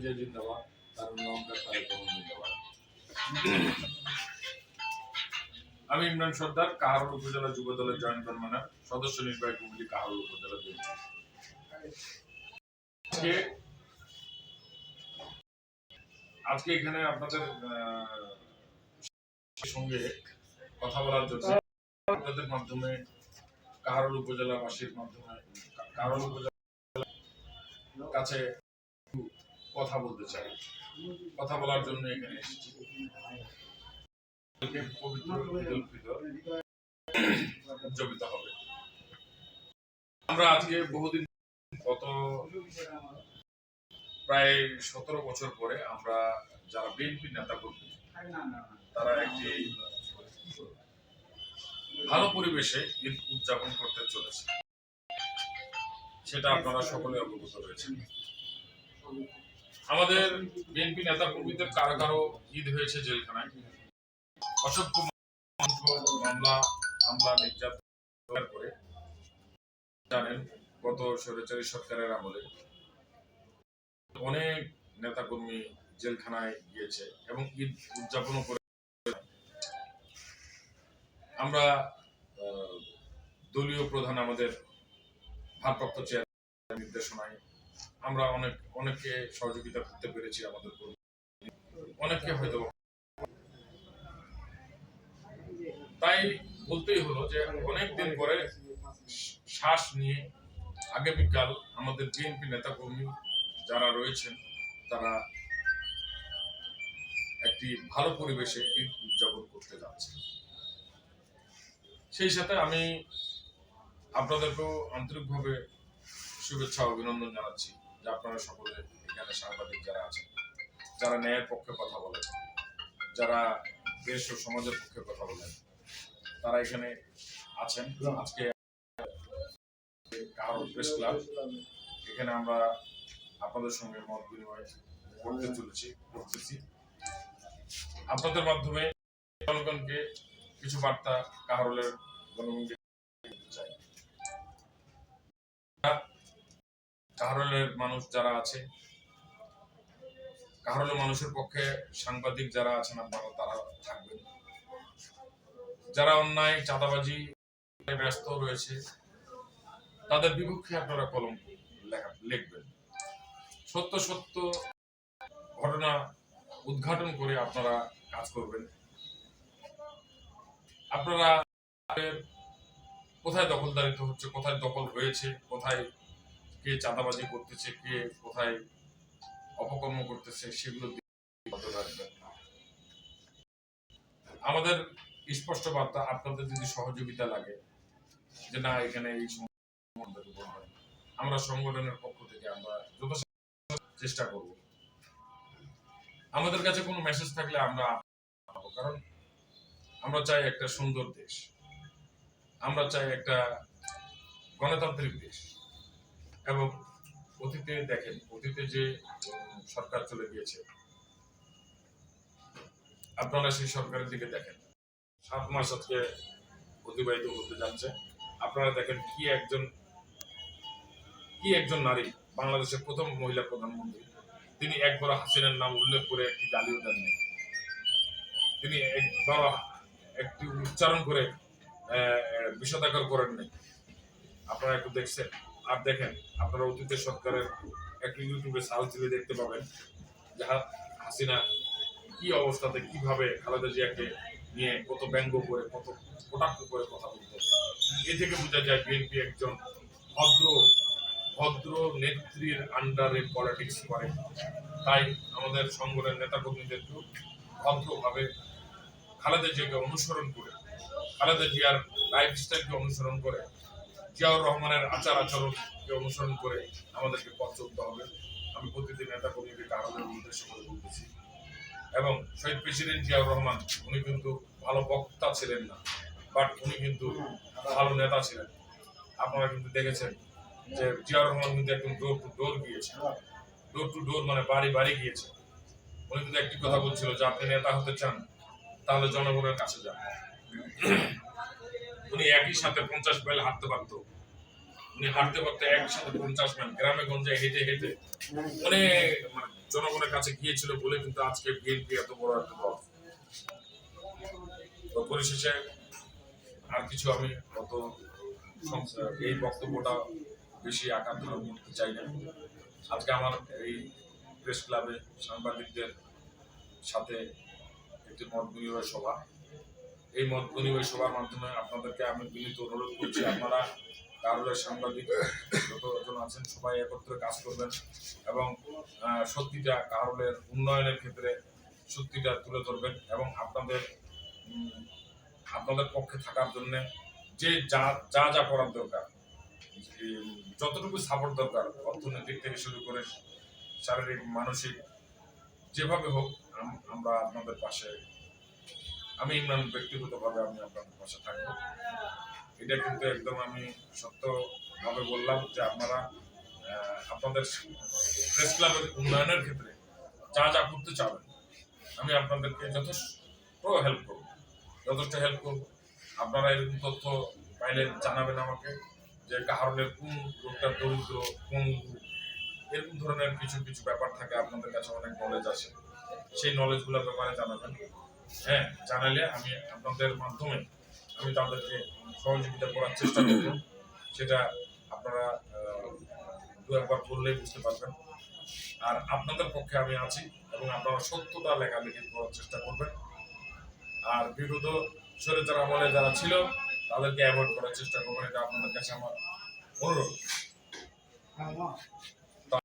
জিয়া জিন্দাবাদ, তার নমকার তারেক রহমান জিন্দাবাদ। আমি ইমরান সর্দার, কাহারোল উপজেলা যুব দলের জয়েন্ট কনভেনর সদস্য নির্বাহী কমিটি কাহারোল উপজেলা আজকে আজকে এখানে আপনাদের সঙ্গে কথা বলার জন্য আপনাদের মাধ্যমে, কাহারোল উপজেলাবাসীর মাধ্যমে, কাহারোল উপজেলার কাছে কথা বলতে চাই। কথা বলার জন্য এখানে এসেছি। হবে। আমরা আজকে বহুদিন গত প্রায় সতেরো বছর পরে আমরা যারা বিএনপি নেতা তারা একটি ভালো পরিবেশে ঈদ উদযাপন করতে চলেছে। সেটা আপনারা সকলে অবগত রয়েছেন। আমাদের বিএনপি নেতা কর্মীদের কারও কারও ঈদ হয়েছে জেলখানায়। অসংখ্য মামলা, হামলা, নির্যাতন করে জানেন, গত সরকারের আমলে। অনেক নেতাকর্মী জেলখানায় গিয়েছে এবং ঈদ উদযাপনও করে। আমরা দলীয় প্রধান আমাদের ভারপ্রাপ্ত চেয়ার নির্দেশনায় আমরা অনেক, অনেককে সহযোগিতা করতে পেরেছি আমাদের অনেককে হয়তো তাই বলতেই হলো যে অনেক দিন পরে শ্বাস নিয়ে আগামীকাল আমাদের বিএনপি নেতাকর্মী যারা রয়েছেন, তারা একটি ভালো পরিবেশে ঈদ উদযাপন করতে যাচ্ছে সেই সাথে আমি আপনাদেরকেও আন্তরিকভাবে শুভেচ্ছা অভিনন্দন জানাচ্ছি যে আপনারা সকলে এখানে সাংবাদিক যারা আছেন, যারা ন্যায়ের পক্ষে কথা বলেন, যারা দেশ ও সমাজের পক্ষে কথা বলেন, তারা এখানে আছেন। আজকে কারণ প্রেস ক্লাব, এখানে আমরা আপনাদের সঙ্গে মত বিনিময় করতে চলেছি, করতেছি। আপনাদের মাধ্যমে জনগণকে কিছু বার্তা কাহারলের জনগণকে কাহারলের মানুষ যারা আছে কাহারলের মানুষের পক্ষে সাংবাদিক যারা আছেন আপনারা তারা থাকবেন। যারা অন্যায়, চাঁদাবাজি ব্যস্ত রয়েছে, তাদের বিপক্ষে আপনারা কলম লেখা, লিখবেন। সত্য সত্য ঘটনা উদ্ঘাটন করে আপনারা কাজ করবেন। আপনারা কোথায় দখলদারিত্ব হচ্ছে, কোথায় দখল হয়েছে, কোথায় কে চাঁদাবাজি করতেছে, কে কোথায় অপকর্ম করতেছে, সেগুলো আমাদের স্পষ্ট বার্তা, আপনাদের যদি সহযোগিতা লাগে যে না, এখানে এই আমরা সংগঠনের পক্ষ থেকে আমরা যথাসাধ্য চেষ্টা করব। আমাদের কাছে কোনো মেসেজ থাকলে আমরা কারণ আমরা চাই একটা সুন্দর দেশ। আমরা চাই একটা গণতান্ত্রিক দেশ। এবং অতীতে দেখেন অতীতে যে সরকার চলে গিয়েছে আপনারা সেই সরকারের দিকে দেখেন। সাত মাস আজকে অতিবাহিত করতে যাচ্ছে। আপনারা দেখেন কি একজন কি একজন নারী বাংলাদেশের প্রথম মহিলা প্রধানমন্ত্রী তিনি একবার হাসিনার নাম উল্লেখ করে একটি গালিও দেননি। তিনি একবার একটি উচ্চারণ করে আহ, করেন নাই আপনারা একটু দেখছেন? আর দেখেন, আপনারা অতীতের সরকারের একটু ইউটিউবে সার্চ দিলে দেখতে পাবেন যে হা- হাসিনা কি অবস্থাতে, কীভাবে খালেদা জিয়াকে নিয়ে কত ব্যঙ্গ করে, কত কটাক্ষ করে কথা বলতো। এ থেকে বোঝা যায় বিএনপি একজন ভদ্র ভদ্র নেত্রীর আন্ডারে পলিটিক্স করে। তাই আমাদের সংগঠনের নেতাকর্মীদেরকেও ভদ্রভাবে খালেদা জিয়াকে অনুসরণ করে, খালেদা জিয়ার লাইফস্টাইলকে অনুসরণ করে জিয়াউর রহমানের আচার আচরণকে অনুসরণ করে আমাদেরকে পথ চলতে হবে, আমি প্রতিদিন নেতা কর্মীকে কারণের উদ্দেশ্য করে বলতেছি। এবং শহীদ প্রেসিডেন্ট জিয়াউর রহমান, উনি কিন্তু ভালো বক্তা ছিলেন না বাট উনি কিন্তু ভালো নেতা ছিলেন। আপনারা কিন্তু দেখেছেন যে জিয়াউর রহমান কিন্তু একদম ডোর টু ডোর গিয়েছে। ডোর টু ডোর মানে বাড়ি বাড়ি গিয়েছে। উনি কিন্তু একটি কথা বলছিল যে, আপনি নেতা হতে চান, তাহলে জনগণের কাছে যান। উনি একই সাথে পঞ্চাশ মাইল হাঁটতে পারতো। উনি হাঁটতে পারতে একসাথে পঞ্চাশ মাইল, গ্রামে গঞ্জে হেঁটে হেঁটে। অনেক মানে জনগণের কাছে গিয়েছিল বলে কিন্তু আজকে বিএনপি এত বড় একটা দল। তো পরিশেষে আর কিছু আমি অত এই বক্তব্যটা বেশি আকার ধারণ করতে চাই না। আজকে আমার এই প্রেস ক্লাবে সাংবাদিকদের সাথে একটি মত বিনিময় সভা। এই মত বিনিময় সভার মাধ্যমে আপনাদেরকে আমি বিনীত অনুরোধ করছি, আপনারা কারোর সাংবাদিক যতজন আছেন সবাই একত্রে কাজ করবেন এবং সত্যিটা কারোলের উন্নয়নের ক্ষেত্রে সত্যিটা তুলে ধরবেন এবং আপনাদের আপনাদের পক্ষে থাকার জন্য যে যা যা যা করার দরকার, যতটুকু সাপোর্ট দরকার, অর্থনৈতিক থেকে শুরু করে শারীরিক, মানসিক, যেভাবে হোক, আম- আমরা আপনাদের পাশে আমি ইমরান ব্যক্তিগতভাবে আমি আপনাদের পাশে থাকব। এটা কিন্তু একদম আমি সত্যভাবে বললাম যে আপনারা আপনাদের প্রেস ক্লাবের উন্নয়নের ক্ষেত্রে যা যা করতে চাবেন, আমি আপনাদেরকে যথেষ্ট হেল্প করব। যথেষ্ট হেল্প করব। আপনারা এরকম তথ্য পাইলে জানাবেন আমাকে যে কাহারণের কোন লোকটা দরিদ্র, কোন এরকম ধরনের কিছু কিছু ব্যাপার থাকে, আপনাদের কাছে অনেক নলেজ আছে সেই নলেজগুলোর ব্যাপারে জানাবেন। হ্যাঁ জানালে আমি আপনাদের মাধ্যমে আমি তাদেরকে সহযোগিতা করার চেষ্টা করব। সেটা আপনারা দু একবার বললেই বুঝতে পারবেন। আর আপনাদের পক্ষে আমি আছি এবং আপনারা সত্যটা লেখালেখি করার চেষ্টা করবেন। আর বিগত স্বৈরাচার আমলে যারা ছিল, তাদেরকে অ্যাভয়েড করার চেষ্টা করবেন। এটা আপনাদের কাছে আমার অনুরোধ।